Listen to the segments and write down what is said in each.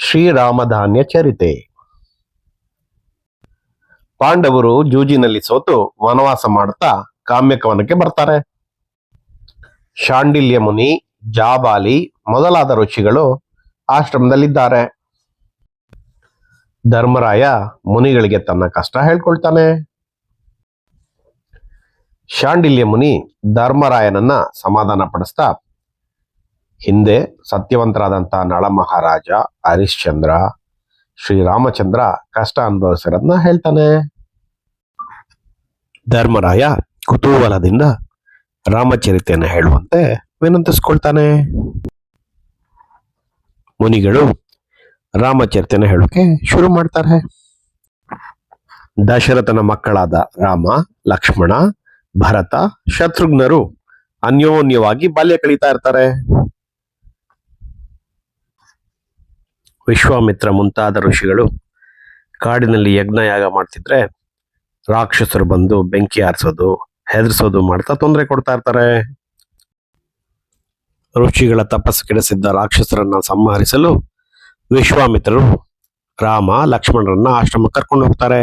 ಶ್ರೀರಾಮಧಾನ್ಯ ಚರಿತೆ. ಪಾಂಡವರು ಜೂಜಿನಲ್ಲಿ ಸೋತು ವನವಾಸ ಮಾಡುತ್ತಾ ಕಾಮ್ಯಕವನಕ್ಕೆ ಬರ್ತಾರೆ. ಶಾಂಡಿಲ್ಯ ಮುನಿ, ಜಾಬಾಲಿ ಮೊದಲಾದ ಋಷಿಗಳು ಆಶ್ರಮದಲ್ಲಿದ್ದಾರೆ. ಧರ್ಮರಾಯ ಮುನಿಗಳಿಗೆ ತನ್ನ ಕಷ್ಟ ಹೇಳ್ಕೊಳ್ತಾನೆ. ಶಾಂಡಿಲ್ಯ ಮುನಿ ಧರ್ಮರಾಯನನ್ನ ಸಮಾಧಾನ ಪಡಿಸ್ತಾ ಹಿಂದೆ ಸತ್ಯವಂತರಾದಂಥ ನಳ ಮಹಾರಾಜ ಹರಿಶ್ಚಂದ್ರ ಶ್ರೀರಾಮಚಂದ್ರ ಕಷ್ಟ ಅನುಭವಿಸಿರೋದನ್ನ ಹೇಳ್ತಾನೆ. ಧರ್ಮರಾಯ ಕುತೂಹಲದಿಂದ ರಾಮಚರಿತೆಯನ್ನು ಹೇಳುವಂತೆ ವಿನಂತಿಸ್ಕೊಳ್ತಾನೆ. ಮುನಿಗಳು ರಾಮಚರಿತೆನ ಹೇಳೋಕೆ ಶುರು ಮಾಡ್ತಾರೆ. ದಶರಥನ ಮಕ್ಕಳಾದ ರಾಮ, ಲಕ್ಷ್ಮಣ, ಭರತ, ಶತ್ರುಘ್ನರು ಅನ್ಯೋನ್ಯವಾಗಿ ಬಾಲ್ಯ ಕಳೀತಾ ಇರ್ತಾರೆ. ವಿಶ್ವಾಮಿತ್ರ ಮುಂತಾದ ಋಷಿಗಳು ಕಾಡಿನಲ್ಲಿ ಯಜ್ಞಯಾಗ ಮಾಡ್ತಿದ್ರೆ ರಾಕ್ಷಸರು ಬಂದು ಬೆಂಕಿ ಆರಿಸೋದು, ಹೆದರ್ಸೋದು ಮಾಡ್ತಾ ತೊಂದರೆ ಕೊಡ್ತಾ ಇರ್ತಾರೆ. ಋಷಿಗಳ ತಪಸ್ಸು ಕೆಡಿಸಿದ್ದ ರಾಕ್ಷಸರನ್ನ ಸಂಹರಿಸಲು ವಿಶ್ವಾಮಿತ್ರರು ರಾಮ, ಲಕ್ಷ್ಮಣರನ್ನ ಆಶ್ರಮಕ್ಕೆ ಕರ್ಕೊಂಡು ಹೋಗ್ತಾರೆ.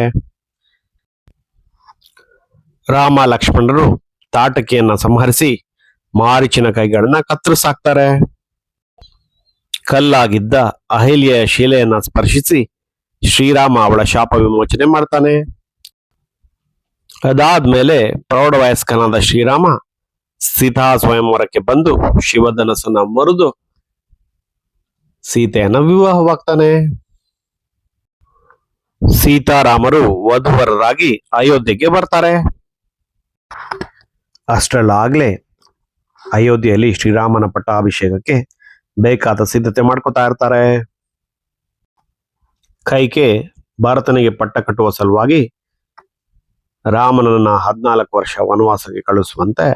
ರಾಮ, ಲಕ್ಷ್ಮಣರು ತಾಟಕಿಯನ್ನ ಸಂಹರಿಸಿ ಮಾರಿಚಿನ ಕೈಗಳನ್ನ ಕತ್ತರಿಸಾಕ್ತಾರೆ. ಕಲ್ಲಾಗಿದ್ದ ಅಹಿಲ್ಯೆಯ ಶಿಲೆಯನ್ನ ಸ್ಪರ್ಶಿಸಿ ಶ್ರೀರಾಮ ಅವಳ ಶಾಪ ವಿಮೋಚನೆ ಮಾಡ್ತಾನೆ. ಅದಾದ್ಮೇಲೆ ಪ್ರೌಢ ವಯಸ್ಕನಾದ ಶ್ರೀರಾಮ ಸೀತಾ ಸ್ವಯಂವರಕ್ಕೆ ಬಂದು ಶಿವಧನಸನ್ನ ಮರುದು ಸೀತೆಯನ್ನ ವಿವಾಹವಾಗ್ತಾನೆ. ಸೀತಾರಾಮರು ವಧುವರರಾಗಿ ಅಯೋಧ್ಯೆಗೆ ಬರ್ತಾರೆ. ಅಷ್ಟರಲ್ಲಾಗ್ಲೇ ಅಯೋಧ್ಯೆಯಲ್ಲಿ ಶ್ರೀರಾಮನ ಪಟ್ಟಾಭಿಷೇಕಕ್ಕೆ ಬೇಕಾದ ಸಿದ್ಧತೆ ಮಾಡ್ಕೋತಾ ಇರ್ತಾರೆ. ಕೈಕೆ ಭಾರತನಿಗೆ ಪಟ್ಟ ಕಟ್ಟುವ ಸಲುವಾಗಿ ರಾಮನನ್ನ ಹದಿನಾಲ್ಕು ವರ್ಷ ವನವಾಸಕ್ಕೆ ಕಳಿಸುವಂತೆ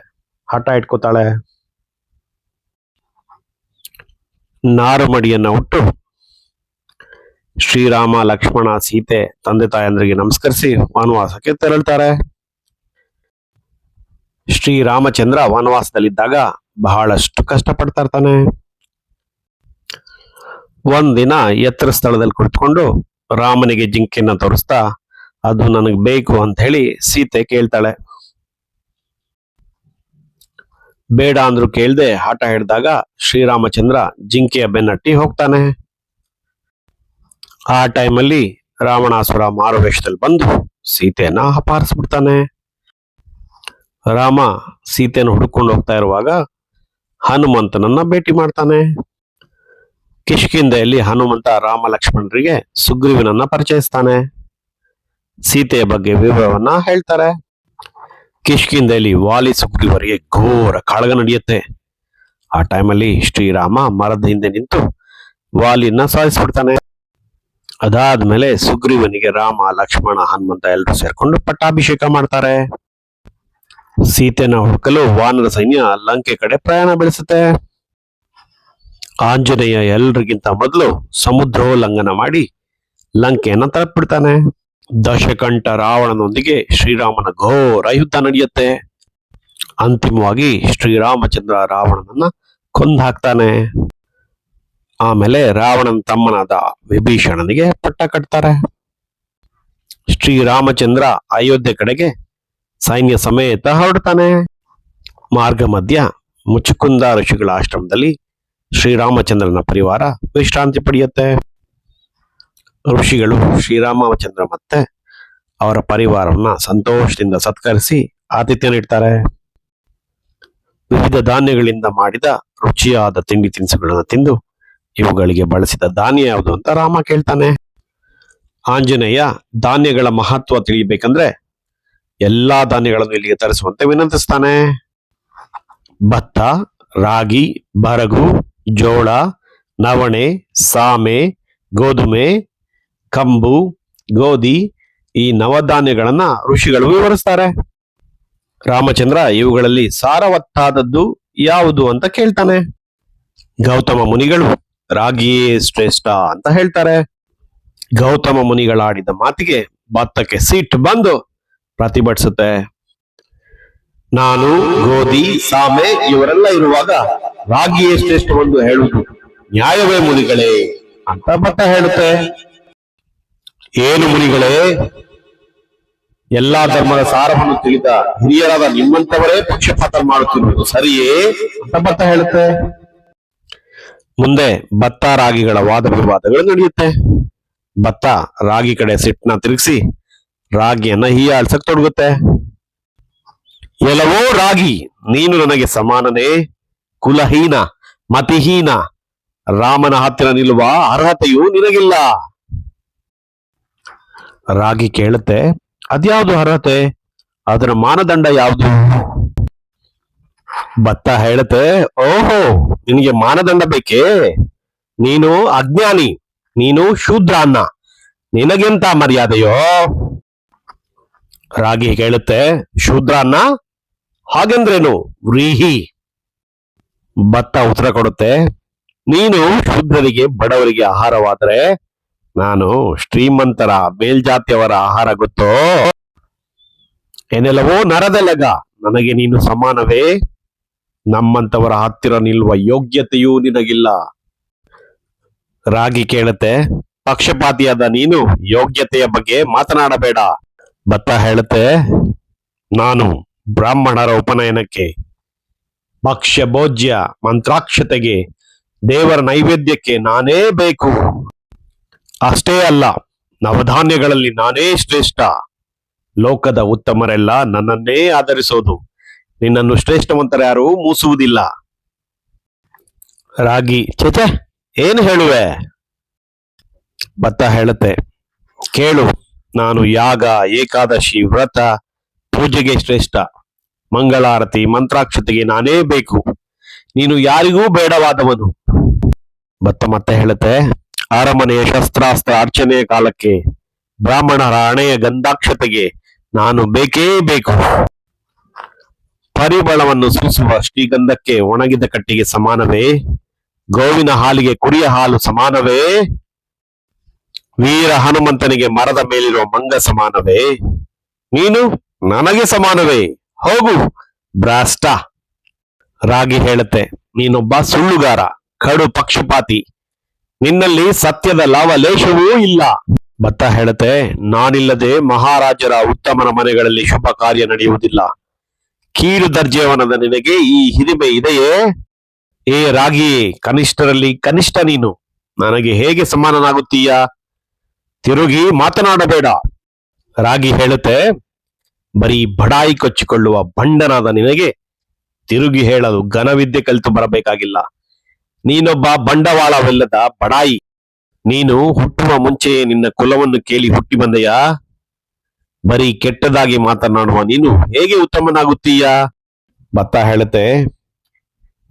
ಹಠ ಇಟ್ಕೋತಾಳೆ. ನಾರುಮಡಿಯನ್ನ ಹುಟ್ಟು ಶ್ರೀರಾಮ, ಲಕ್ಷ್ಮಣ, ಸೀತೆ, ತಂದೆ ತಾಯಂದ್ರಿಗೆ ನಮಸ್ಕರಿಸಿ ವನವಾಸಕ್ಕೆ ತೆರಳ್ತಾರೆ. ಶ್ರೀರಾಮಚಂದ್ರ ವನವಾಸದಲ್ಲಿದ್ದಾಗ ಬಹಳಷ್ಟು ಕಷ್ಟಪಡ್ತಾ ಇರ್ತಾನೆ. ಒಂದಿನ ಎತ್ತರ ಸ್ಥಳದಲ್ಲಿ ಕುಳಿತುಕೊಂಡು ರಾಮನಿಗೆ ಜಿಂಕೆಯನ್ನ ತೋರಿಸ್ತಾ, ಅದು ನನಗೆ ಬೇಕು ಅಂತ ಹೇಳಿ ಸೀತೆ ಕೇಳ್ತಾಳೆ. ಬೇಡ ಅಂದ್ರು ಕೇಳ್ದೆ ಆಟ ಹಿಡ್ದಾಗ ಶ್ರೀರಾಮಚಂದ್ರ ಜಿಂಕೆಯ ಬೆನ್ನಟ್ಟಿ ಹೋಗ್ತಾನೆ. ಆ ಟೈಮಲ್ಲಿ ರಾವಣಾಸುರ ಮಾರುವೇಷದಲ್ಲಿ ಬಂದು ಸೀತೆಯನ್ನ ಅಪಹರಿಸ್ಬಿಡ್ತಾನೆ. ರಾಮ ಸೀತೆಯನ್ನು ಹುಡುಕೊಂಡು ಹೋಗ್ತಾ ಇರುವಾಗ ಹನುಮಂತನನ್ನ ಭೇಟಿ ಮಾಡ್ತಾನೆ. ಕಿಷ್ಕಿಂದೆಯಲ್ಲಿ ಹನುಮಂತ ರಾಮ ಲಕ್ಷ್ಮಣರಿಗೆ ಸುಗ್ರೀವನನ್ನ ಪರಿಚಯಿಸ್ತಾನೆ. ಸೀತೆಯ ಬಗ್ಗೆ ವಿವರವನ್ನ ಹೇಳ್ತಾರೆ. ಕಿಷ್ಕಿಂದೆಯಲ್ಲಿ ವಾಲಿ ಸುಗ್ರೀವರಿಗೆ ಘೋರ ಕಾಳಗ ನಡೆಯುತ್ತೆ. ಆ ಟೈಮಲ್ಲಿ ಶ್ರೀರಾಮ ಮರದ ಹಿಂದೆ ನಿಂತು ವಾಲಿನ ಸಾಯಿಸ್ಬಿಡ್ತಾನೆ. ಅದಾದ್ಮೇಲೆ ಸುಗ್ರೀವನಿಗೆ ರಾಮ, ಲಕ್ಷ್ಮಣ, ಹನುಮಂತ ಎಲ್ಲರೂ ಸೇರ್ಕೊಂಡು ಪಟ್ಟಾಭಿಷೇಕ ಮಾಡ್ತಾರೆ. ಸೀತೆನ ಹುಡುಕಲು ವಾನರ ಸೈನ್ಯ ಲಂಕೆ ಕಡೆ ಪ್ರಯಾಣ ಬೆಳೆಸುತ್ತೆ. ಆಂಜನೇಯ ಎಲ್ರಿಗಿಂತ ಮೊದಲು ಸಮುದ್ರೋಲ್ಲಂಘನ ಮಾಡಿ ಲಂಕೆಯನ್ನ ತಲುಪಿಡ್ತಾನೆ ದಶಕಂಠ ರಾವಣನೊಂದಿಗೆ ಶ್ರೀರಾಮನ ಘೋರ ಯುದ್ಧ ನಡೆಯುತ್ತೆ. ಅಂತಿಮವಾಗಿ ಶ್ರೀರಾಮಚಂದ್ರ ರಾವಣನನ್ನ ಕೊಂದು ಹಾಕ್ತಾನೆ ಆಮೇಲೆ ರಾವಣನ ತಮ್ಮನಾದ ವಿಭೀಷಣನಿಗೆ ಪಟ್ಟ ಕಟ್ತಾರೆ. ಶ್ರೀರಾಮಚಂದ್ರ ಅಯೋಧ್ಯೆ ಕಡೆಗೆ ಸೈನ್ಯ ಸಮೇತ ಹೊರಡ್ತಾನೆ. ಮಾರ್ಗ ಮಧ್ಯ ಮುಚುಕುಂದ ಋಷಿಗಳ ಆಶ್ರಮದಲ್ಲಿ ಶ್ರೀರಾಮಚಂದ್ರನ ಪರಿವಾರ ವಿಶ್ರಾಂತಿ ಪಡೆಯುತ್ತೆ. ಋಷಿಗಳು ಶ್ರೀರಾಮಚಂದ್ರ ಮತ್ತೆ ಅವರ ಪರಿವಾರವನ್ನ ಸಂತೋಷದಿಂದ ಸತ್ಕರಿಸಿ ಆತಿಥ್ಯ ನೀಡ್ತಾರೆ ವಿವಿಧ ಧಾನ್ಯಗಳಿಂದ ಮಾಡಿದ ರುಚಿಯಾದ ತಿಂಡಿ ತಿನಿಸುಗಳನ್ನು ತಿಂದು ಇವುಗಳಿಗೆ ಬಳಸಿದ ಧಾನ್ಯ ಯಾವುದು ಅಂತ ರಾಮ ಕೇಳ್ತಾನೆ. ಆಂಜನೇಯ, ಧಾನ್ಯಗಳ ಮಹತ್ವ ತಿಳಿಬೇಕಂದ್ರೆ ಎಲ್ಲಾ ಧಾನ್ಯಗಳನ್ನು ಇಲ್ಲಿಗೆ ತರಿಸುವಂತೆ ವಿನಂತಿಸ್ತಾನೆ. ಭತ್ತ, ರಾಗಿ, ಬರಗು ಜೋಳ, ನವಣೆ, ಸಾಮೆ, ಗೋಧುಮೆ, ಕಂಬು, ಗೋಧಿ ಈ ನವಧಾನ್ಯಗಳನ್ನ ಋಷಿಗಳು ವಿವರಿಸ್ತಾರೆ. ರಾಮಚಂದ್ರ ಇವುಗಳಲ್ಲಿ ಸಾರವತ್ತಾದದ್ದು ಯಾವುದು ಅಂತ ಕೇಳ್ತಾನೆ. ಗೌತಮ ಮುನಿಗಳು ರಾಗಿಯೇ ಶ್ರೇಷ್ಠ ಅಂತ ಹೇಳ್ತಾರೆ. ಗೌತಮ ಮುನಿಗಳಾಡಿದ ಮಾತಿಗೆ ಭತ್ತಕ್ಕೆ ಸೀಟ್ ಬಂದು ಪ್ರತಿಭಟಿಸುತ್ತೆ. ನಾನು, ಗೋಧಿ, ಸಾಮೆ ಇವರೆಲ್ಲ ಇರುವಾಗ ರಾಗಿಯೇ ಶ್ರೇಷ್ಠವೆಂದು ಹೇಳುವುದು ನ್ಯಾಯವೇ ಮುನಿಗಳೇ ಅಂತ ಭತ್ತ ಹೇಳುತ್ತೆ. ಏನು ಮುನಿಗಳೇ, ಎಲ್ಲಾ ಧರ್ಮದ ಸಾರವನ್ನು ತಿಳಿದ ಹಿರಿಯರಾದ ನಿಮ್ಮಂತವರೇ ಪಕ್ಷಪಾತ ಮಾಡುತ್ತಿರುವುದು ಸರಿಯೇ ಅಂತ ಭತ್ತ ಹೇಳುತ್ತೆ. ಮುಂದೆ ಭತ್ತ ರಾಗಿಗಳ ವಾದ ವಿವಾದಗಳು ನಡೆಯುತ್ತೆ. ಭತ್ತ ರಾಗಿ ಕಡೆ ಸಿಟ್ಟನ್ನ ತಿರುಗಿಸಿ ರಾಗಿಯನ್ನ ಹೀಯಾಳ್ಸಕ್ ತೊಡಗುತ್ತೆ. ಎಲ್ಲವೋ ರಾಗಿ, ನೀನು ನನಗೆ ಸಮಾನನೇ. ಕುಲಹೀನ, ಮತಿಹೀನ, ರಾಮನ ಹತ್ತಿರ ನಿಲ್ಲುವ ಅರ್ಹತೆಯೂ ನಿನಗಿಲ್ಲ. ರಾಗಿ ಕೇಳುತ್ತೆ, ಅದ್ಯಾವುದು ಅರ್ಹತೆ? ಅದರ ಮಾನದಂಡ ಯಾವುದು? ಭತ್ತ ಹೇಳುತ್ತೆ, ಓಹೋ, ನಿನಗೆ ಮಾನದಂಡ ಬೇಕೇ? ನೀನು ಅಜ್ಞಾನಿ, ನೀನು ಶೂದ್ರ ಅನ್ನ ನಿನಗೆಂತ ಮರ್ಯಾದೆಯೋ? ರಾಗಿ ಕೇಳುತ್ತೆ ಶೂದ್ರ ಅನ್ನ ಹಾಗೆಂದ್ರೇನು? ವ್ರೀಹಿ. ಭತ್ತ ಉತ್ತರ ಕೊಡುತ್ತೆ. ನೀನು ಶುದ್ಧರಿಗೆ ಬಡವರಿಗೆ ಆಹಾರವಾದರೆ ನಾನು ಶ್ರೀಮಂತರ, ಮೇಲ್ಜಾತಿಯವರ ಆಹಾರ ಗೊತ್ತೋ? ಏನೆಲ್ಲವೋ ನರದೆಲಗ. ನನಗೆ ನೀನು ಸಮಾನವೇ. ನಮ್ಮಂತವರ ಹತ್ತಿರ ನಿಲ್ಲುವ ಯೋಗ್ಯತೆಯೂ ನಿನಗಿಲ್ಲ. ರಾಗಿ ಕೇಳುತ್ತೆ. ಪಕ್ಷಪಾತಿಯಾದ ನೀನು ಯೋಗ್ಯತೆಯ ಬಗ್ಗೆ ಮಾತನಾಡಬೇಡ. ಭತ್ತ ಹೇಳುತ್ತೆ, ನಾನು ಬ್ರಾಹ್ಮಣರ ಉಪನಯನಕ್ಕೆ ಭಕ್ಷ್ಯ ಭೋಜ್ಯ ಮಂತ್ರಾಕ್ಷತೆಗೆ ದೇವರ ನೈವೇದ್ಯಕ್ಕೆ ನಾನೇ ಬೇಕು. ಅಷ್ಟೇ ಅಲ್ಲ, ನವಧಾನ್ಯಗಳಲ್ಲಿ ನಾನೇ ಶ್ರೇಷ್ಠ. ಲೋಕದ ಉತ್ತಮರೆಲ್ಲ ನನ್ನನ್ನೇ ಆಧರಿಸೋದು. ನಿನ್ನನ್ನು ಶ್ರೇಷ್ಠವಂತರ್ಯಾರೂ ಮೂಸುವುದಿಲ್ಲ. ರಾಗಿ, ಚೇಚೆ, ಏನು ಹೇಳುವೆ? ಭತ್ತ ಹೇಳುತ್ತೆ. ಕೇಳು, ನಾನು ಯಾಗ, ಏಕಾದಶಿ, ವ್ರತ, ಪೂಜೆಗೆ ಶ್ರೇಷ್ಠ. ಮಂಗಳಾರತಿ, ಮಂತ್ರಾಕ್ಷತೆಗೆ ನಾನೇ ಬೇಕು. ನೀನು ಯಾರಿಗೂ ಬೇಡವಾದವನು. ಭತ್ತ ಮತ್ತೆ ಹೇಳುತ್ತೆ, ಅರಮನೆಯ ಶಸ್ತ್ರಾಸ್ತ್ರ ಅರ್ಚನೆಯ ಕಾಲಕ್ಕೆ, ಬ್ರಾಹ್ಮಣರ ಹಣೆಯ ಗಂಧಾಕ್ಷತೆಗೆ ನಾನು ಬೇಕೇ ಬೇಕು. ಪರಿಬಳವನ್ನು ಸೂಸುವ ಶ್ರೀಗಂಧಕ್ಕೆ ಒಣಗಿದ ಕಟ್ಟಿಗೆ ಸಮಾನವೇ? ಗೋವಿನ ಹಾಲಿಗೆ ಕುರಿಯ ಹಾಲು ಸಮಾನವೇ? ವೀರ ಹನುಮಂತನಿಗೆ ಮರದ ಮೇಲಿರುವ ಮಂಗ ಸಮಾನವೇ? ನೀನು ನನಗೆ ಸಮಾನವೇ? ಹೋಗು, ಭ್ರಾಷ್ಟ. ರಾಗಿ ಹೇಳುತ್ತೆ, ನೀನೊಬ್ಬ ಸುಳ್ಳುಗಾರ, ಕಡು ಪಕ್ಷಪಾತಿ. ನಿನ್ನಲ್ಲಿ ಸತ್ಯದ ಲಾವಲೇಶವೂ ಇಲ್ಲ. ಭತ್ತ ಹೇಳುತ್ತೆ, ನಾನಿಲ್ಲದೆ ಮಹಾರಾಜರ ಉತ್ತಮನ ಮನೆಗಳಲ್ಲಿ ಶುಭ ಕಾರ್ಯ ನಡೆಯುವುದಿಲ್ಲ. ಕೀಳು ದರ್ಜೆಯವನದ ನಿನಗೆ ಈ ಹಿರಿಮೆ ಇದೆಯೇ? ಏ ರಾಗಿ, ಕನಿಷ್ಠರಲ್ಲಿ ಕನಿಷ್ಠ ನೀನು. ನನಗೆ ಹೇಗೆ ಸಮಾನನಾಗುತ್ತೀಯ? ತಿರುಗಿ ಮಾತನಾಡಬೇಡ. ರಾಗಿ ಹೇಳುತ್ತೆ ಬರೀ ಬಡಾಯಿ ಕೊಚ್ಚಿಕೊಳ್ಳುವ ಬಂಡನಾದ ನಿನಗೆ ತಿರುಗಿ ಹೇಳಲು ಘನವಿದ್ಯೆ ಕಲಿತು ಬರಬೇಕಾಗಿಲ್ಲ. ನೀನೊಬ್ಬ ಬಂಡವಾಳವಿಲ್ಲದ ಬಡಾಯಿ. ನೀನು ಹುಟ್ಟುವ ಮುಂಚೆಯೇ ನಿನ್ನ ಕುಲವನ್ನು ಕೇಳಿ ಹುಟ್ಟಿ ಬಂದೆಯಾ? ಬರೀ ಕೆಟ್ಟದಾಗಿ ಮಾತನಾಡುವ ನೀನು ಹೇಗೆ ಉತ್ತಮನಾಗುತ್ತೀಯ? ಭತ್ತ ಹೇಳುತ್ತೆ,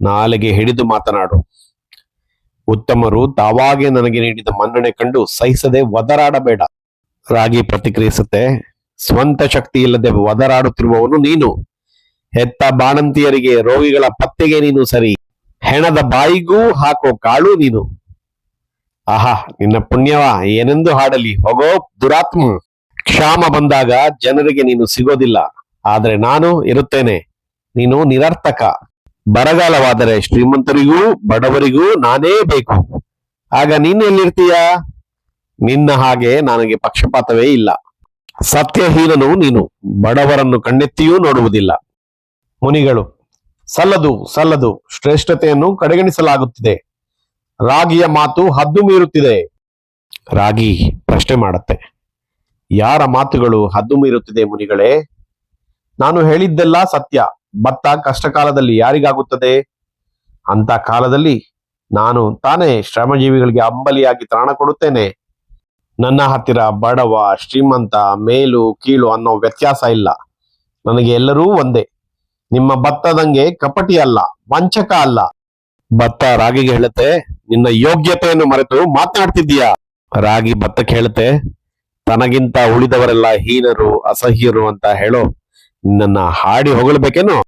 ನಾಲೆಗೆ ಹಿಡಿದು ಮಾತನಾಡು. ಉತ್ತಮರು ತಾವಾಗೆ ನನಗೆ ನೀಡಿದ ಮನ್ನಣೆ ಕಂಡು ಸಹಿಸದೆ ಒದರಾಡಬೇಡ. ರಾಗಿ ಪ್ರತಿಕ್ರಿಯಿಸುತ್ತೆ ಸ್ವಂತ ಶಕ್ತಿ ಇಲ್ಲದೆ ಒದರಾಡುತ್ತಿರುವವನು ನೀನು. ಹೆತ್ತ ಬಾಣಂತಿಯರಿಗೆ ರೋಗಿಗಳ ಪತ್ತೆಗೆ ನೀನು ಸರಿ. ಹೆಣದ ಬಾಯಿಗೂ ಹಾಕೋ ಕಾಳು ನೀನು. ಆಹಾ, ನಿನ್ನ ಪುಣ್ಯವ, ಏನೆಂದು ಹಾಡಲಿ? ಹೋಗೋ ದುರಾತ್ಮ. ಕ್ಷಾಮ ಬಂದಾಗ ಜನರಿಗೆ ನೀನು ಸಿಗೋದಿಲ್ಲ. ಆದ್ರೆ ನಾನು ಇರುತ್ತೇನೆ. ನೀನು ನಿರರ್ಥಕ. ಬರಗಾಲವಾದರೆ ಶ್ರೀಮಂತರಿಗೂ ಬಡವರಿಗೂ ನಾನೇ ಬೇಕು. ಆಗ ನೀನು ಎಲ್ಲಿರ್ತೀಯ? ನಿನ್ನ ಹಾಗೆ ನನಗೆ ಪಕ್ಷಪಾತವೇ ಇಲ್ಲ. ಸತ್ಯಹೀನನು ನೀನು, ಬಡವರನ್ನು ಕಣ್ಣೆತ್ತಿಯೂ ನೋಡುವುದಿಲ್ಲ. ಮುನಿಗಳು, ಸಲ್ಲದು ಸಲ್ಲದು, ಶ್ರೇಷ್ಠತೆಯನ್ನು ಕಡೆಗಣಿಸಲಾಗುತ್ತಿದೆ. ರಾಗಿಯ ಮಾತು ಹದ್ದು ಮೀರುತ್ತಿದೆ. ರಾಗಿ ಪ್ರಶ್ನೆ ಮಾಡುತ್ತೆ. ಯಾರ ಮಾತುಗಳು ಹದ್ದು ಮೀರುತ್ತಿದೆ ಮುನಿಗಳೇ? ನಾನು ಹೇಳಿದ್ದೆಲ್ಲ ಸತ್ಯ. ಭತ್ತ ಕಷ್ಟ ಕಾಲದಲ್ಲಿ ಯಾರಿಗಾಗುತ್ತದೆ? ಅಂತ ಕಾಲದಲ್ಲಿ ನಾನು ತಾನೇ ಶ್ರಮಜೀವಿಗಳಿಗೆ ಅಂಬಲಿಯಾಗಿ ತ್ರಾಣ ಕೊಡುತ್ತೇನೆ. ನನ್ನ ಹತ್ತಿರ ಬಡವ, ಶ್ರೀಮಂತ, ಮೇಲು, ಕೀಳು ಅನ್ನೋ ವ್ಯತ್ಯಾಸ ಇಲ್ಲ. ನನಗೆ ಎಲ್ಲರೂ ಒಂದೇ. ನಿಮ್ಮ ಭತ್ತದಂಗೆ ಕಪಟಿ ಅಲ್ಲ, ವಂಚಕ ಅಲ್ಲ. ಭತ್ತ ರಾಗಿಗೆ ಹೇಳುತ್ತೆ, ನಿನ್ನ ಯೋಗ್ಯತೆಯನ್ನು ಮರೆತು ಮಾತನಾಡ್ತಿದ್ದೀಯಾ? ರಾಗಿ ಭತ್ತಕ್ಕೆ ಹೇಳುತ್ತೆ, ತನಗಿಂತ ಉಳಿದವರೆಲ್ಲ ಹೀನರು, ಅಸಹ್ಯರು ಅಂತ ಹೇಳೋ ನನ್ನ ಹಾಡಿ ಹೊಗಳಬೇಕೇನೋ?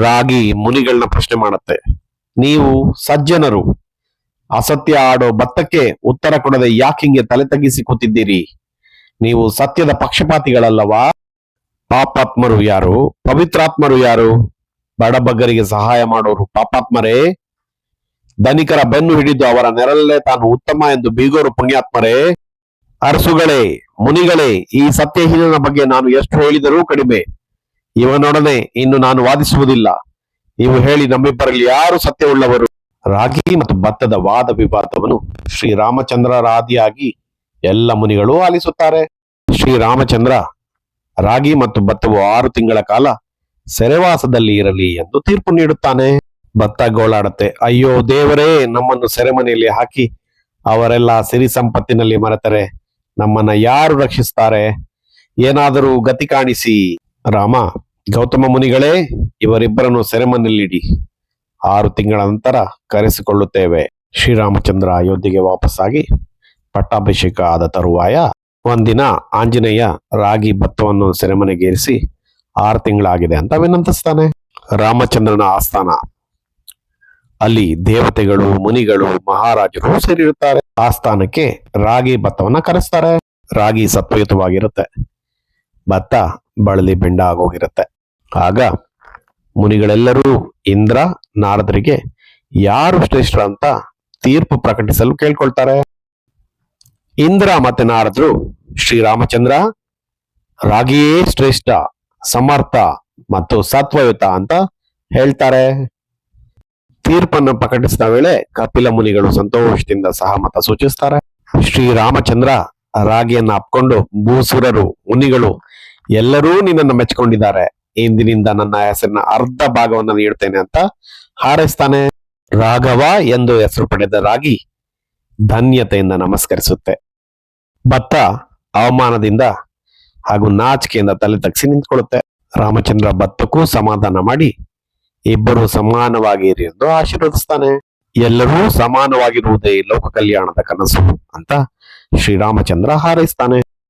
ರಾಗಿ ಮುನಿಗಳನ್ನ ಪ್ರಶ್ನೆ ಮಾಡುತ್ತೆ. ನೀವು ಸಜ್ಜನರು. ಅಸತ್ಯ ಆಡೋ ಭತ್ತಕ್ಕೆ ಉತ್ತರ ಕೊಡದೆ ಯಾಕಿಂಗೆ ತಲೆ ತಗ್ಗಿಸಿ ಕೂತಿದ್ದೀರಿ? ನೀವು ಸತ್ಯದ ಪಕ್ಷಪಾತಿಗಳಲ್ಲವಾ? ಪಾಪಾತ್ಮರು ಯಾರು? ಪವಿತ್ರಾತ್ಮರು ಯಾರು? ಬಡಬಗ್ಗರಿಗೆ ಸಹಾಯ ಮಾಡೋರು ಪಾಪಾತ್ಮರೇ? ಧನಿಕರ ಬೆನ್ನು ಹಿಡಿದು ಅವರ ನೆರಳಲ್ಲೇ ತಾನು ಉತ್ತಮ ಎಂದು ಬೀಗೋರು ಪುಣ್ಯಾತ್ಮರೇ? ಅರಸುಗಳೇ, ಮುನಿಗಳೇ, ಈ ಸತ್ಯಹೀನನ ಬಗ್ಗೆ ನಾನು ಎಷ್ಟು ಹೇಳಿದರೂ ಕಡಿಮೆ. ಇವನೊಡನೆ ಇನ್ನು ನಾನು ವಾದಿಸುವುದಿಲ್ಲ. ನೀವು ಹೇಳಿ ನಮ್ಮಿಬ್ಬರಲ್ಲಿ ಯಾರು ಸತ್ಯವುಳ್ಳವರು? ರಾಗಿ ಮತ್ತು ಭತ್ತದ ವಾದ ವಿವಾದವನ್ನು ಶ್ರೀರಾಮಚಂದ್ರರಾದಿಯಾಗಿ ಎಲ್ಲ ಮುನಿಗಳು ಆಲಿಸುತ್ತಾರೆ. ಶ್ರೀರಾಮಚಂದ್ರ ರಾಗಿ ಮತ್ತು ಭತ್ತವು ಆರು ತಿಂಗಳ ಕಾಲ ಸೆರೆವಾಸದಲ್ಲಿ ಇರಲಿ ಎಂದು ತೀರ್ಪು ನೀಡುತ್ತಾನೆ. ಭತ್ತ ಗೋಳಾಡುತ್ತೆ. ಅಯ್ಯೋ ದೇವರೇ, ನಮ್ಮನ್ನು ಸೆರೆಮನೆಯಲ್ಲಿ ಹಾಕಿ ಅವರೆಲ್ಲ ಸಿರಿ ಸಂಪತ್ತಿನಲ್ಲಿ ಮರೆತರೆ. ನಮ್ಮನ್ನ ಯಾರು ರಕ್ಷಿಸ್ತಾರೆ? ಏನಾದರೂ ಗತಿ ಕಾಣಿಸಿ. ರಾಮ, ಗೌತಮ ಮುನಿಗಳೇ, ಇವರಿಬ್ಬರನ್ನು ಸೆರೆಮನೆಯಲ್ಲಿಡಿ. ಆರು ತಿಂಗಳ ನಂತರ ಕರೆಸಿಕೊಳ್ಳುತ್ತೇವೆ. ಶ್ರೀರಾಮಚಂದ್ರ ಅಯೋಧ್ಯೆಗೆ ವಾಪಸ್ಸಾಗಿ ಪಟ್ಟಾಭಿಷೇಕ ಆದ ತರುವಾಯ ಒಂದಿನ ಆಂಜನೇಯ ರಾಗಿ ಭತ್ತವನ್ನು ಸೆರೆಮನೆಗೇರಿಸಿ ಆರು ತಿಂಗಳಾಗಿದೆ ಅಂತ ವಿನಂತಿಸ್ತಾನೆ. ರಾಮಚಂದ್ರನ ಆಸ್ಥಾನ. ಅಲ್ಲಿ ದೇವತೆಗಳು, ಮುನಿಗಳು, ಮಹಾರಾಜರು ಸೇರಿರುತ್ತಾರೆ. ಆಸ್ಥಾನಕ್ಕೆ ರಾಗಿ ಭತ್ತವನ್ನ ಕರೆಸ್ತಾರೆ. ರಾಗಿ ಸತ್ವಯುತವಾಗಿರುತ್ತೆ. ಭತ್ತ ಬಳಲಿ ಬೆಂಡ ಆಗೋಗಿರುತ್ತೆ. ಆಗ ಮುನಿಗಳೆಲ್ಲರೂ ಇಂದ್ರ ನಾರದರಿಗೆ ಯಾರು ಶ್ರೇಷ್ಠ ಅಂತ ತೀರ್ಪು ಪ್ರಕಟಿಸಲು ಕೇಳ್ಕೊಳ್ತಾರೆ. ಇಂದ್ರ ಮತ್ತೆ ನಾರದರು ಶ್ರೀರಾಮಚಂದ್ರ, ರಾಗಿಯೇ ಶ್ರೇಷ್ಠ, ಸಮರ್ಥ ಮತ್ತು ಸತ್ವಯುತ ಅಂತ ಹೇಳ್ತಾರೆ. ತೀರ್ಪನ್ನು ಪ್ರಕಟಿಸಿದ ವೇಳೆ ಕಪಿಲ ಮುನಿಗಳು ಸಂತೋಷದಿಂದ ಸಹಮತ ಸೂಚಿಸ್ತಾರೆ. ಶ್ರೀರಾಮಚಂದ್ರ ರಾಗಿಯನ್ನ ಅಪ್ಕೊಂಡು ಭೂಸುರರು, ಮುನಿಗಳು ಎಲ್ಲರೂ ನಿನ್ನನ್ನು ಮೆಚ್ಕೊಂಡಿದ್ದಾರೆ. ಇಂದಿನಿಂದ ನನ್ನ ಹೆಸರಿನ ಅರ್ಧ ಭಾಗವನ್ನು ನೀಡ್ತೇನೆ ಅಂತ ಹಾರೈಸ್ತಾನೆ. ರಾಘವ ಎಂದು ಹೆಸರು ಪಡೆದ ರಾಗಿ ಧನ್ಯತೆಯಿಂದ ನಮಸ್ಕರಿಸುತ್ತೆ. ಭತ್ತ ಅವಮಾನದಿಂದ ಹಾಗೂ ನಾಚಿಕೆಯಿಂದ ತಲೆ ತಗ್ಸಿ ನಿಂತ್ಕೊಳ್ಳುತ್ತೆ. ರಾಮಚಂದ್ರ ಭತ್ತಕ್ಕೂ ಸಮಾಧಾನ ಮಾಡಿ ಇಬ್ಬರು ಸಮಾನವಾಗಿರಿ ಎಂದು ಆಶೀರ್ವದಿಸ್ತಾನೆ. ಎಲ್ಲರೂ ಸಮಾನವಾಗಿರುವುದೇ ಲೋಕ ಕಲ್ಯಾಣದ ಕನಸು ಅಂತ ಶ್ರೀರಾಮಚಂದ್ರ ಹಾರೈಸ್ತಾನೆ.